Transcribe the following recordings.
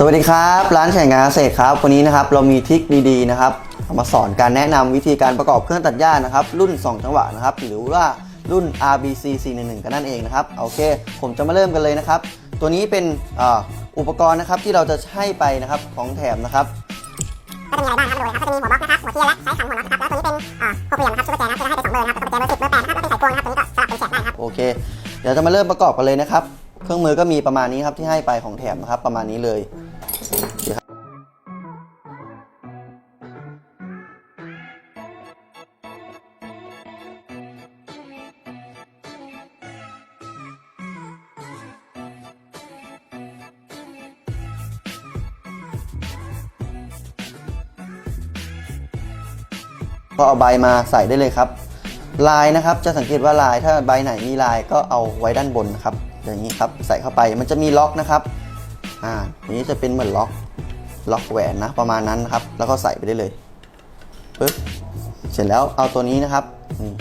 สวัสดีครับ ร้านแข่งงานเกษตรครับ วันนี้นะครับเรามีทริคดีๆนะครับเอามาสอนการแนะนำวิธีการประกอบเครื่องตัดหญ้านะครับ รุ่น 2 จังหวะนะครับ หรือว่ารุ่น RBC 411กันนั่นเองนะครับโอเค ผมจะมาเริ่มกันเลยนะครับ ตัวนี้เป็นอ่าอุปกรณ์นะครับที่เราจะให้ไปนะครับของแถมนะครับก็จะมีอะไรบ้างครับโดยครับก็จะมีหัวบล็อกนะครับหัวเทียนและสายขันหัวน็อตนะครับแล้วตัวนี้เป็นอ่าหกเหลี่ยมนะครับซุปเปอร์แจนะครับจะให้ไปสองเบอร์นะครับกับกุญแจเบอร์สิบเบอร์แปดนะครับแล้วเป็นสายพวงนะครับตัวนี้ก็สลับเป็นแฉกได้ครับโอเคเดี๋ยวจะมาเริ่มประกอบกันเลยนะครับ เครื่องมือก็มีประมาณนี้ครับที่ให้ไปของแถมนะครับประมาณนี้เลย ก็เอาใบมาใส่ได้เลยครับ ลายนะครับจะสังเกตว่าลายถ้าใบไหนมีลายก็เอาไว้ด้านบนนะครับอย่างนี้ครับใส่เข้าไปมันจะมีล็อกนะครับอ่าอันนี้จะเป็นเหมือนล็อกล็อกแหวนนะประมาณนั้นนะครับ แล้วก็ใส่ไปได้เลยปึ๊บเสร็จแล้วเอาตัวนี้นะครับนี่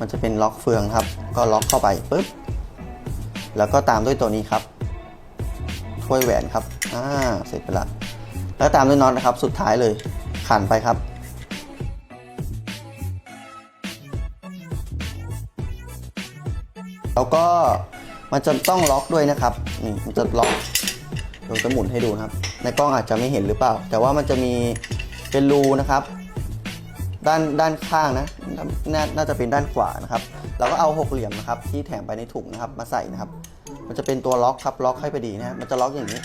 มันจะเป็นล็อกเฟืองครับ ก็ล็อกเข้าไปปึ๊บแล้วก็ตามด้วยตัวนี้ครับถ้วยแหวนครับอ่าเสร็จไปละแล้วตามด้วยน็อตนะครับ สุดท้ายเลยขันไปครับ แล้วก็มันจะต้องล็อกด้วยนะครับนี่มันจะล็อกผมจะหมุนให้ดูนะครับ ในกล้องอาจจะไม่เห็นหรือเปล่า แต่ว่ามันจะมีเป็นรูนะครับ ด้านด้านข้างนะนาน่าจะเป็นด้านขวานะครับเราก็เอาหกเหลี่ยมนะครับ ที่แถมไปในถุงนะครับมาใส่นะครับ มันจะเป็นตัวล็อกครับล็อกให้พอดีนะฮะมันจะล็อกอย่างนี้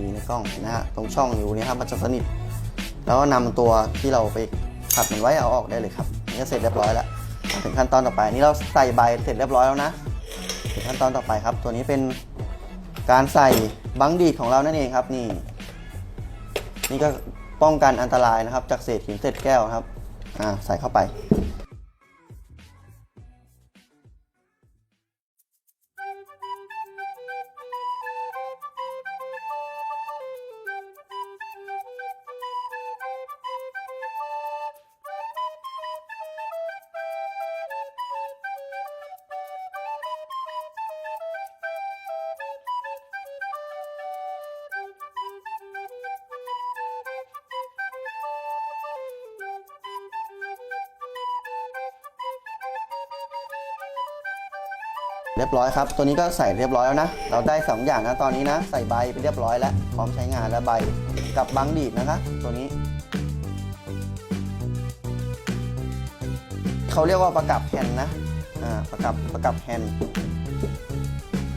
ดีในกล้องนะฮะตรงช่องอยู่นี่ครับมันจะสนิท แล้วก็นำตัวที่เราไปขัดมันไว้เอาออกได้เลยครับนี่เสร็จเรียบร้อยแล้วถึงขั้นตอนต่อไปนี่เราใส่ใบเสร็จเรียบร้อยแล้วนะถึงขั้นตอนต่อไปครับ ตัวนี้เป็นการใส่บังดีดของเรานั่นเองครับนี่ นี่ก็ป้องกันอันตรายนะครับ จากเศษหินเศษแก้วครับอ่าใส่เข้าไป เรียบร้อยครับ ตัวนี้ก็ใส่เรียบร้อยแล้วนะ เราได้สองอย่างนะ ตอนนี้นะ ใส่ใบไปเรียบร้อยแล้ว พร้อมใช้งานแล้วใบ กับบังดีดนะคะ ตัวนี้ เขาเรียกว่าประกับแฮนด์นะ อ่า ประกับประกับแฮนด์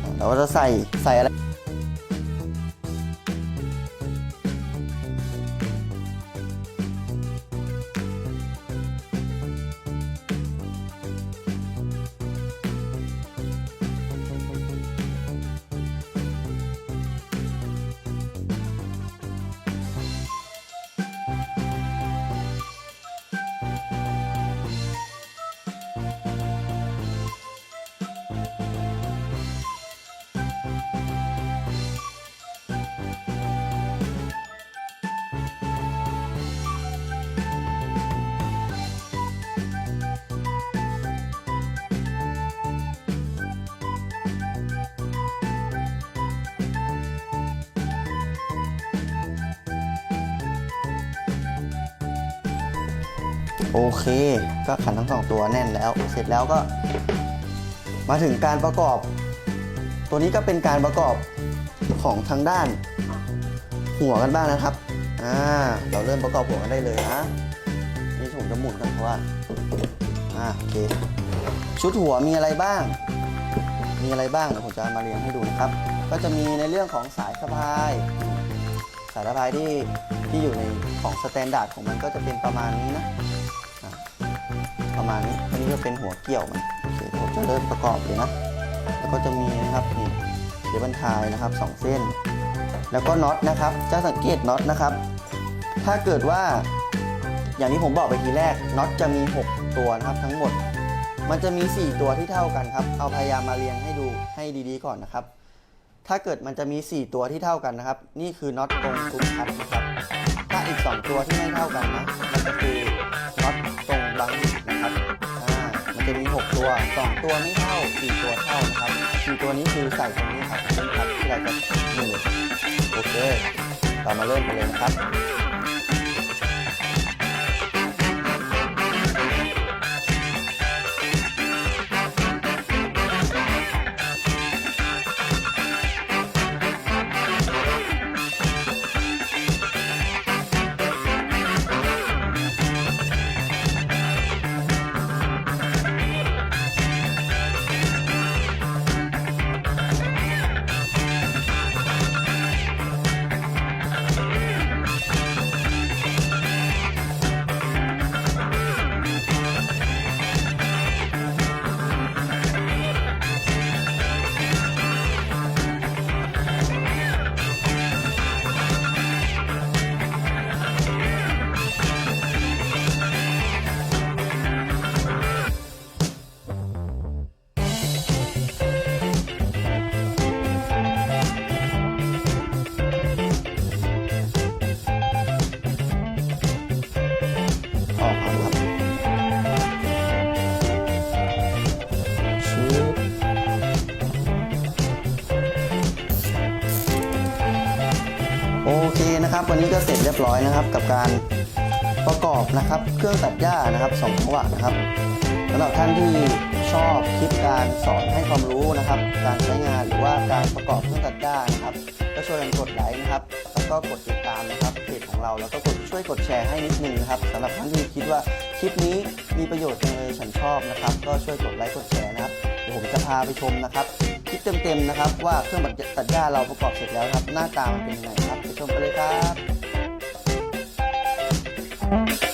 อ่าเราก็จะใส่ใส่อะไร โอเค ก็ขันทั้งสองตัวแน่นแล้ว เสร็จแล้วก็ มาถึงการประกอบ ตัวนี้ก็เป็นการประกอบของทางด้าน หัวกันบ้างนะครับ อ่า เราเริ่มประกอบหัวกันได้เลยนะ นี่ผมจะหมุนกันเพราะว่า อ่าโอเค ชุดหัวมีอะไรบ้าง มีอะไรบ้างเดี๋ยวผมจะมาเรียงให้ดูนะครับ ก็จะมีในเรื่องของสายสะพาย สายสะพายที่ที่อยู่ในของสแตนดาร์ดของมันก็จะเป็นประมาณนี้นะ ประมาณนี้อันนี้ก็เป็นหัวเกี่ยวมันโอเคผมจะเริ่มประกอบเลยนะแล้วก็จะมีนะครับนี่เดี๋ยวบรรทายนะครับสองเส้น แล้วก็น็อตนะครับจะสังเกตน็อตนะครับ ถ้าเกิดว่าอย่างที่ผมบอกไปทีแรกน็อตจะมี 6 ตัวนะครับทั้งหมด มันจะมี 4 ตัวที่เท่ากันครับ เอาพยายามมาเรียงให้ดูให้ดีๆก่อนนะครับ ถ้าเกิดมันจะมี 4 ตัวที่เท่ากันนะครับ นี่คือน็อตตรงกลุ่มคัดนะครับ ถ้าอีก 2 ตัวที่ไม่เท่ากันนะมันจะคือน็อตตรง บังนะครับอ่ามันจะมี 6 ตัว 2 ตัวไม่เท่า 4 ตัวเท่านะครับ4ตัวนี้คือใส่ตรงนี้ครับนี่ครับที่เราจะหนึ่งโอเค เรามาเริ่มกันเลยนะครับ นะครับ วันนี้ก็เสร็จเรียบร้อยนะครับ กับการประกอบนะครับ เครื่องตัดหญ้านะครับสองจังหวะนะครับสำหรับท่านที่ชอบคลิปการสอนให้ความรู้นะครับ การใช้งานหรือว่าการประกอบเครื่องตัดหญ้านะครับ ก็ช่วยกันกดไลค์นะครับ แล้วก็กดติดตามนะครับเพจของเราแล้วก็กดช่วยกดแชร์ให้นิดนึงนะครับสำหรับท่านที่คิดว่าคลิปนี้มีประโยชน์จังเลยฉันชอบนะครับ ก็ช่วยกดไลค์กดแชร์นะครับเดี๋ยวผมจะพาไปชมนะครับ คิดเต็มๆนะครับ ว่าเครื่องตัดหญ้าเราประกอบเสร็จแล้วครับ หน้าตามันเป็นยังไงครับไปชมกันเลยครับ